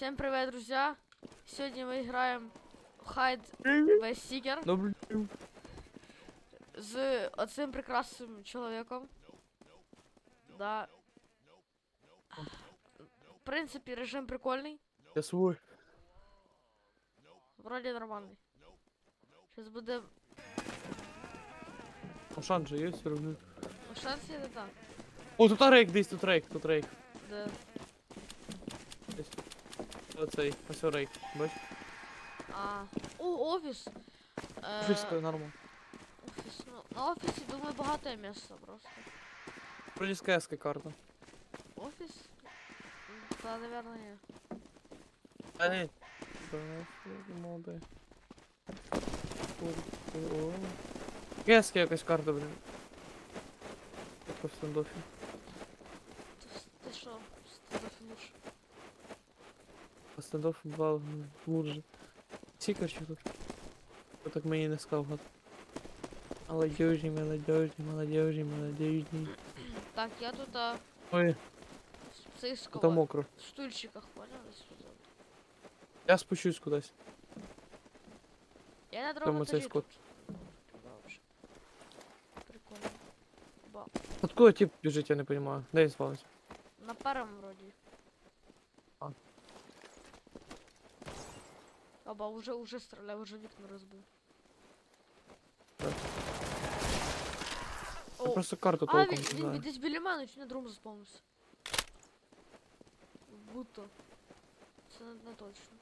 Всем привет, друзья! Сегодня мы играем в Hide the Seeker Добре. з оцим прекрасним чоловіком. Да. В принципі, режим прикольний. Я свой. Вроді нормальний. Сейчас буде А шанс же є все равно. ну, шанс не так. О, тут рейк десь, тут рейк, тут рейк. Де... Оцей, ось рейк. Бач? А. О, офіс. Е, Фішка нормально. офіс. Ну, на офісі, думаю, багато місця просто. Вроде з КС карта. Офіс? Та, наверное, ні. А ні. Молоде. КС якась карта, блін. Як по стендофі. По стендофі два лучше. Сікар що тут? Хто так мені не сказав. Молодежні, молодежні, молодежні, молодежні. Так, я тут а, Ой, в цих тут скала- мокро. в стульчиках, понял? Ось тут. Я спущусь кудись. Я на Там другому оцей етажі скот. тут. Добре. Прикольно. Ба. Откуда тип біжить, я не понимаю. Де він спавниться? На першому вроді. Оба, уже, уже стріляв, уже вікна розбив. Так. Я О, просто карту а, толком він, не він, знаю. він десь біля мене, чи на другому заспавнився. Будто. Це не, не точно.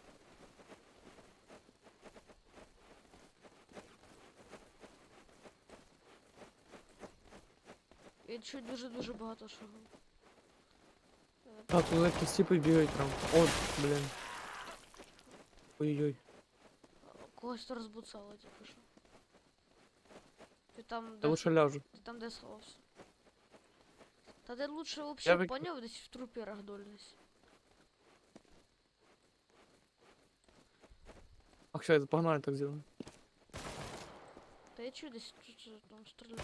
Він чуть дуже-дуже багато шагав. Е, А, тут якісь типи бігають прям. О, блін. Ой-ой-ой. Когось то розбуцало тільки що. Ти там Я де, лучше ляжу. ти там де сховався? Та де лучше Я вообще вик- поняв десь в трупі рагдольність. Ах, все, погнали так зробимо. Та я чую десь тут же там стріляє.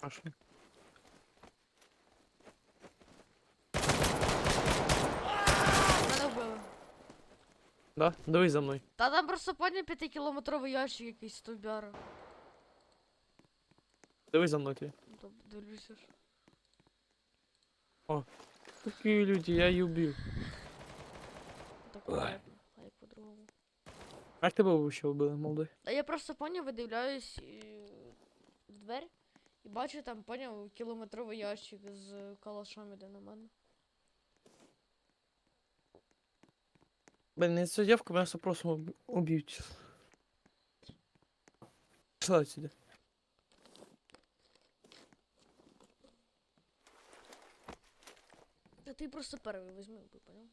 Пошли. Да? Дивись за мною. Та там просто поняв п'ятикілометровий ящик якийсь стовбяра. Дивись за мною ти. Дивлюся ж. Такі люди, я її убив. Так понятно, а як по-другому. Як тебе ще вбили, молодий? А я просто поняв, видивляюсь і... в двері і бачу там, поняв, кілометровий ящик з калашом іде на мене. Блін, не ця дівка мене просто уб- уб'ють. Пішла сюди. Та ти просто перший візьми, вбий, поняв?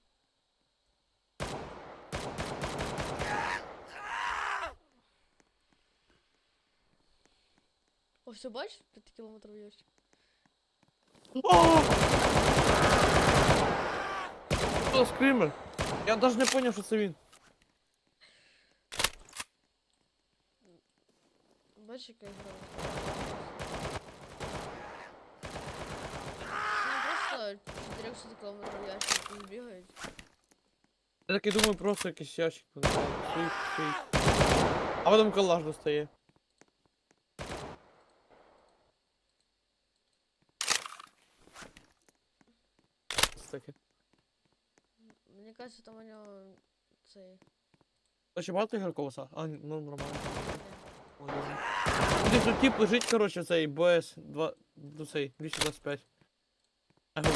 Ось все бачиш? П'ятикілометровий ящик. Хто скример? Я навіть не зрозумів, що це він. Бачиш, яка гра? Ну просто 400 кілометрів ящик тут бігають. Я такий думаю, просто якийсь ящик. понимаю, Стоїть, стоїть. А потім калаш достає. Це таке. Кажется, там у нього цей. А чи багато ігроків? Са? А, ну нормально. Молодець. Десь тут тип лежить, коротше, цей БС 2, ну цей, 225. Ага.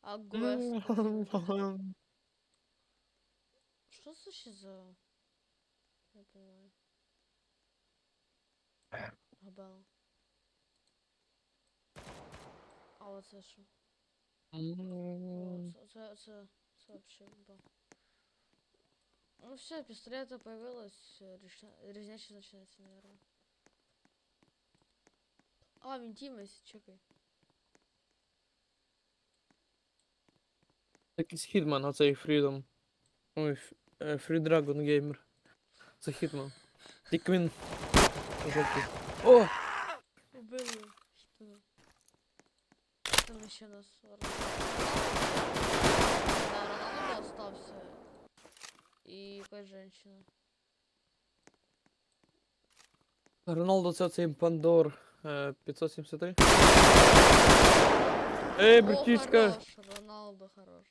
А ГВС. М, Що це ще за. Я понимаю. Габела. А оце що? О, м, це, це, це, це вообще ба. Ну все, пистолета появилась, резнящий начинается, наверное. А, винтимость, чекай. Якийсь хітман, оцей Freedom. Ой, Ф- е, Free Dragon Gamer. Це хітман. Тільки він. жовтий. О! Убили. Ну. Там ще нас Роналду. Да, Роналду остався. І якась женщина. Роналдо це цей Пандор е, 573. Ей, О, братішка! хорош, Роналдо хорош.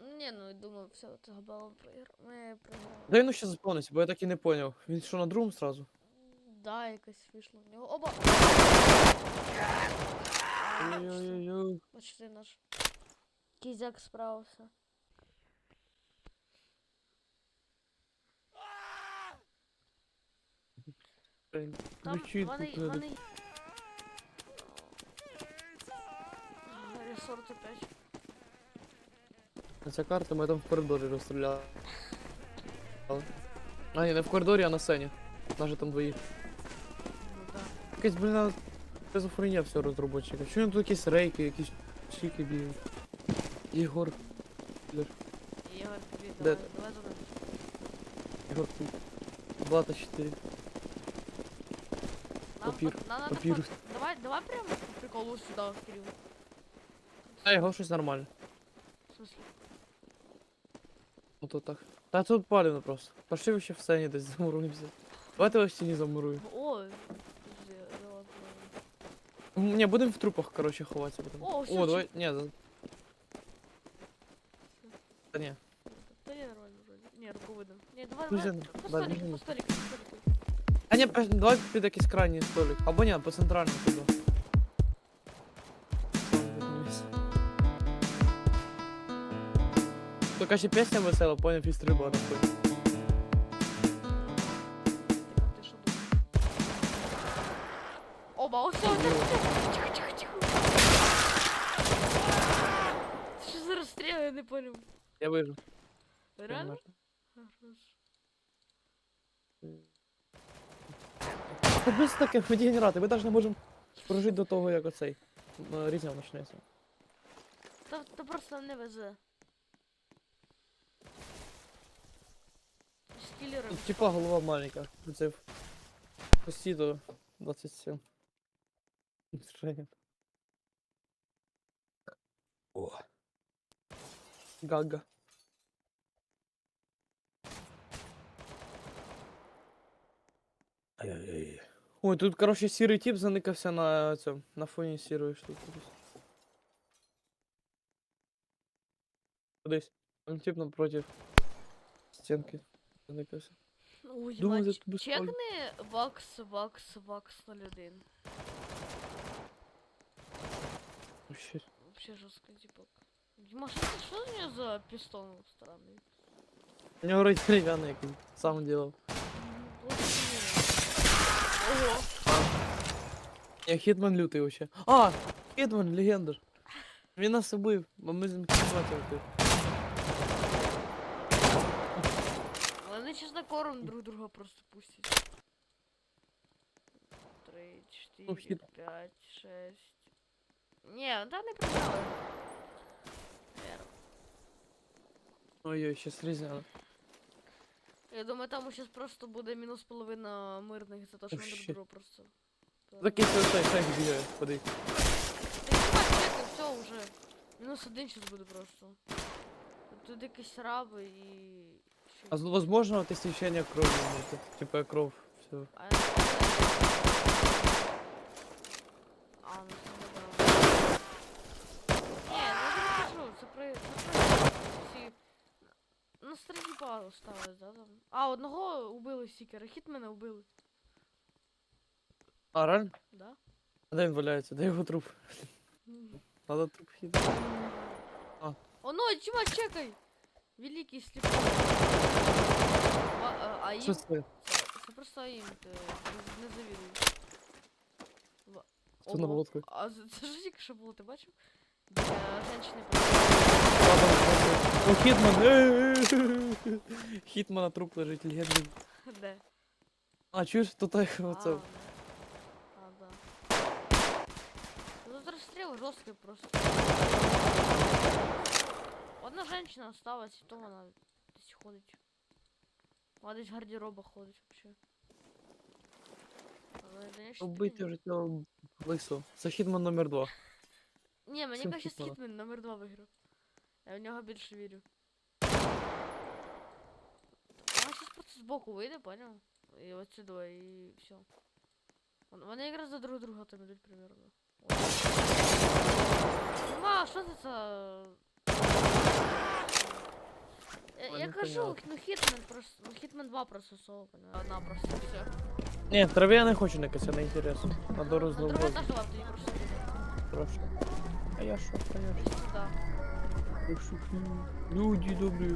Не, ну я думаю, все, цього балу проігр... ми програли. Дай ну ще заповниться, бо я так і не поняв. Він що на другому сразу? Да, якась вийшла в нього. Оба! Ой-ой-ой. Почти наш. Кізяк справився. Там вони, вони... Ресорт опять. Ця карта ми там в коридорі розстріляли. А, ні, не в коридорі, а на сцені. Нас там двоїх. Ну. Якась, блін, шизофренія всього розробочика. Чому тут якісь рейки, якісь чіки бігають? Ігор. Ігор, тобі, Де давай, давай за ним. Ігор тут. Блата 4. Нам Папір, нам надо папірус. пот- Давай, давай прямо по приколу сюда, Кирилл. А його щось нормально. В смысле? Ото так. Та тут палівно просто. Пошли вообще в сцені десь замуруємося. Давайте в стіні замуруємо. О, давай. М, Ні, будемо в трупах, коротше, ховатися будемо. О, всё, О, давай. Ні, за... Та ні. Да не, нормально вроде. Не, руку выдам. Не, давай, Друзья, давай, ну, по да, столику, не по знаю. столику, по столику. А ні, пеш- давай під якийсь крайній столик. Або ні, по центральному туди. Только ще пісня весела, поняв, і стрільба нахуй. Оба, о, все, тихо, тихо, тихо, тихо. Что за расстрел, я не понял. Я вижу. Реально? Та без таке, ми дегенерати, ми навіть не можемо прожити до того, як оцей. м, Різня почнеться. Та, та просто не везе. З кілером. Типа голова маленька. Це в до 27. Женя. О. Гага. Ай-яй-яй. Ой, тут, короче, сірий тип заникався на цьому, на фоні сірої штуки. десь. Кудись. Там тип напротив стінки заникався. Ой, Думаю, їбать, за тебе чекни вакс, вакс, вакс 01. Вообще. Вообще жестко, типа. Дима, что, это- что у меня за пистон странный? У нього вроде дерев'яний, який сам делав. Ого! Я Хітман лютий вообще. А! Хітман, легенда. ж. Він нас убив, бо ми з ним кінцювати. Вони сейчас на корм друг друга просто пустять. Три, Ну, четыре, хит. пять, шесть. Не, да не програли. Ой-ой, щас різня. Я думаю, там сейчас просто буде мінус половина мирних за те, що ми друг друга просто. Такий цей цей бігає, ходи. все уже. Мінус один сейчас буде просто. Тут якісь раби і. А возможно ти священня крові, ну, типа кров, все. А, я не знаю. А, ну це не да. Ні, ну я не кажу, це при... Це при... Всі... На ставили, да, там? А, одного убили стікера, хітмена убили. А, реально? Да? А де він валяється? Де його труп? Надо труп хід. А. О, ну, чекай! Великий слепой. А, а, а їм... це? Це, це просто їм ти не, не завідуй. Хто на Ого. водку? А це ж тільки що було, ти бачив? Де женщини О, Хітман! Е-е-е! Хітмана труп лежить, легенда. Де? А, чуєш, тут так, оце. А, да. Тут расстрел жесткий просто. Одна женщина осталась, то вона десь ходить. Вона десь в гардеробах ходить вообще. Вони конечно, Убити вже цього лису. Це Хітман номер 2. Ні, мені Всім Хітмана. Хітмен номер 2 виграв. Я в нього більше вірю. Вона щось просто збоку вийде, поняв? І от сюди, і все. Вони якраз до друг друга там ідуть примерно. Нема, що це за... Я, я кажу, ну Хітмен просто, ну Хітмен 2 просто соло, поняв? Одна просто, все. Ні, траві я не хочу никатися, не інтересно. Надо Ну, розловити теж вам тоді просто трошки. А я що, конечно. Я. Люди добрі.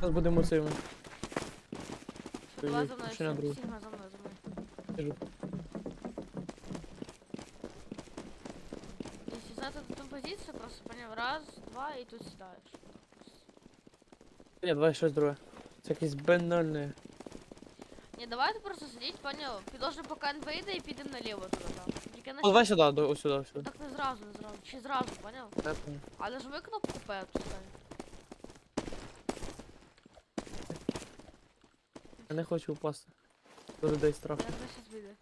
Зараз будемо цими. Давай за мною, Ще на другу. За мною, за мною. Біжу. Если знать эту композицию, просто понял, раз, два, и тут сідаєш. Ні, давай щось друге. Це якесь банальне. Не, давайте просто сидіть, понял, підожди, поки він вийде і підемо наліво туди там. Тільки на О, давай сюди, до, ось сюди, сюди. Так не зразу, не зразу. Чи зразу, понял? Я понял. А нажми кнопку П, пускай. Я не хочу впасти. Тут людей страшно. Я.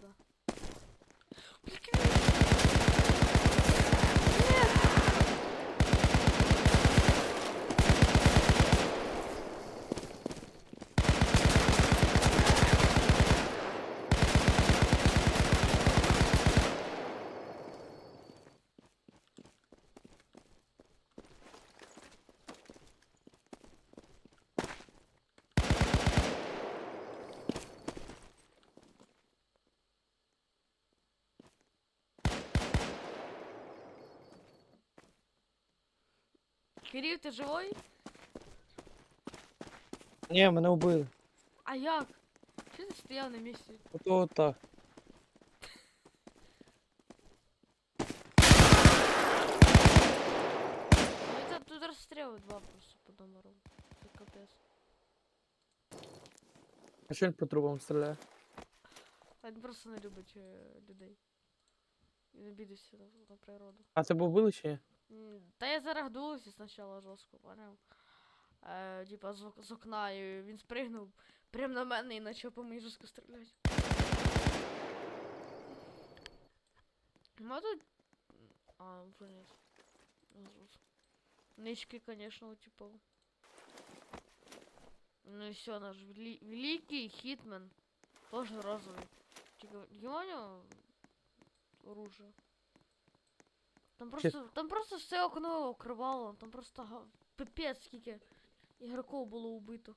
Да. Прикинь. Кирил, ти живой? Ні, мене вбили. А як? Чи ти стояв на місці? Ото отак. Ну це тут розстріли два просто по номеру. Це капець. А що він по трубам стріляє? Він просто не любить е, людей. Він обідався на, на природу. А це був вбили чи ні? Та я зарагдувався спочатку жорстко, поняв? Е, типа з, з окна, і він спригнув прям на мене і почав по мені жорстко стріляти. Ну тут... А. Назвуть. Нички, конечно, типа. Ну и все, наш вели- великий хитмен. Тоже розовый. Типа, Геонио оружие. Там просто, там просто все окно окривало, там просто пипець скільки ігроків було убито.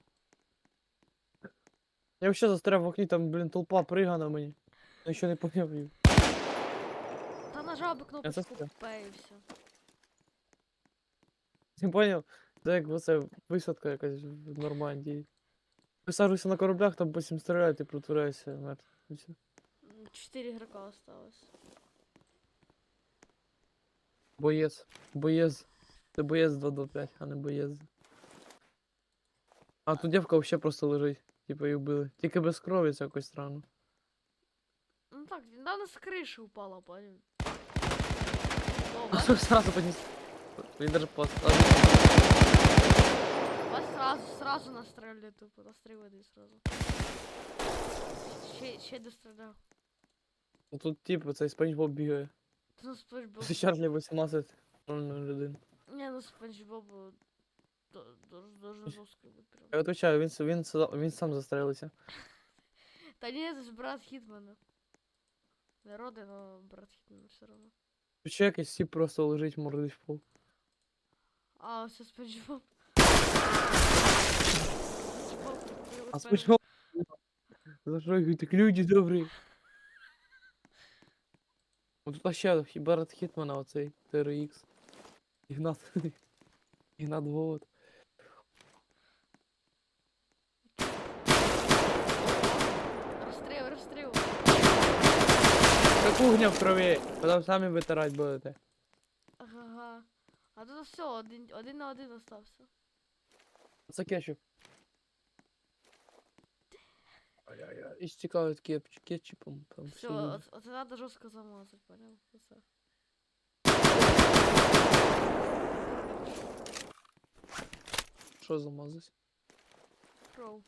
Я взагалі застряв в окні, там, блін, толпа прига на мені. Я ще не поняв її. Та нажав би кнопочку. П і все. Не поняв? Це як оце висадка якась в Нормандії. Висаджуйся на кораблях, там потім стріляють і. І все. Чотири ігрока осталось. Боєць. Боєць. Це боєць 225, а не боєць. А тут дівка взагалі просто лежить. Типа її вбили. Тільки без крові це якось странно. Ну так, недавно з криші упала, понял. А що сразу поніс. Він даже пост. Вас сразу, сразу настріляли, тупо, настріляли сразу. Ще, ще достріляв. Тут типу цей спанч бігає. Ну, Спанч Боб. Це Чарлі 18 людин. Не, ну Спанч Боб дуже жорстко бути прям. Я отвечаю, він, с- він, він сам застрелився. Та ні, це ж брат Хітмана. Не роди, но брат Хітмана все одно. Ще якийсь сіп просто лежить, мордить в пол. А, все Спанч Боб. А спанч Боб... За що їх так люди добрі? От тут ще хі- брат Хітмана оцей, TRX. Ігнат. Ігнат Голод. Розстріл, розстріл. Це кухня в крові, потім самі витирати будете. Ага. А тут все, один, один на один остався. Це кетчуп. Ай-яй-яй. І стікають кепч, кетчупом. Там Все, всі люди. от, от надо жорстко замазати, понял? Оце. Що замазався? Кров.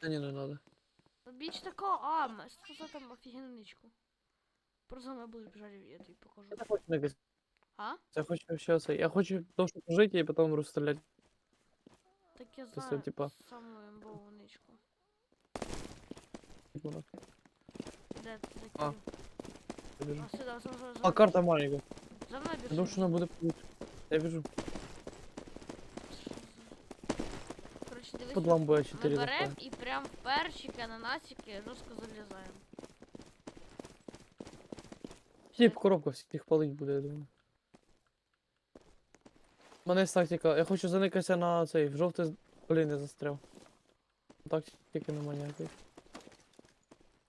Та ні, не надо. Ну, Біч такого, а, м- що за там офігенну ничку. Просто мене будеш бежати, я тобі покажу. Я хочу якось. А? Я хочу вообще це. Я хочу довше пожити і потім розстріляти. Так я Це знаю типа- саму імбову ничку. Де А. Я біжу. А, сюди, за, за, за, А, карта маленька. за мною Я біжи. думаю, що вона буде получше. Я біжу. Коротше, дивись. Тут ламбо Ми 4 берем заходить. і прям в перчики, ананасики жорстко залізаємо. Тіп, коробка всіх палить буде, я думаю. У мене є тактика. Я хочу заникатися на цей, в жовтий, блін, я застряв. Тактики нема ніякої.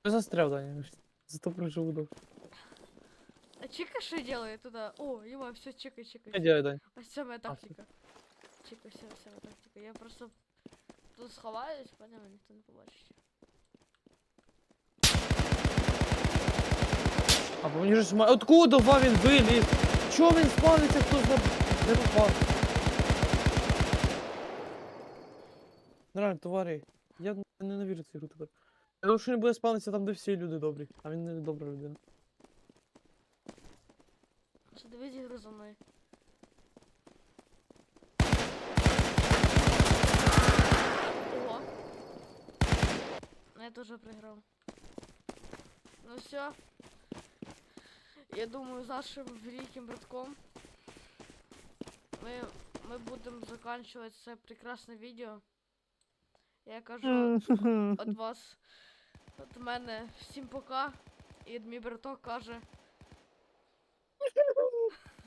Я застряв, Даня. Зато проживу довше. А чика що делает туда? О, ема, все, чекай, чекай. Я дядя, Дань. Ось це моя А, тактика. Чекай, все, все моя тактика. Я просто тут сховаюсь, поняв, ніхто не побачить. А бо мені ж сма... Откуда ва він виліз? Чого він спавниться, хто зна... Не попав? Реально, товари, Я ненавижу цю ігру тепер. Я думаю, що він буде спавнитися там, де всі люди добрі, а він не добра людина. Що дивись ігру за мною. Ого. Ну, Я тоже проиграл. Ну все. Я думаю, с нашим великим братком мы, мы будем заканчивать це прекрасне відео. Я кажу від вас, від мене всім пока. І мій браток каже.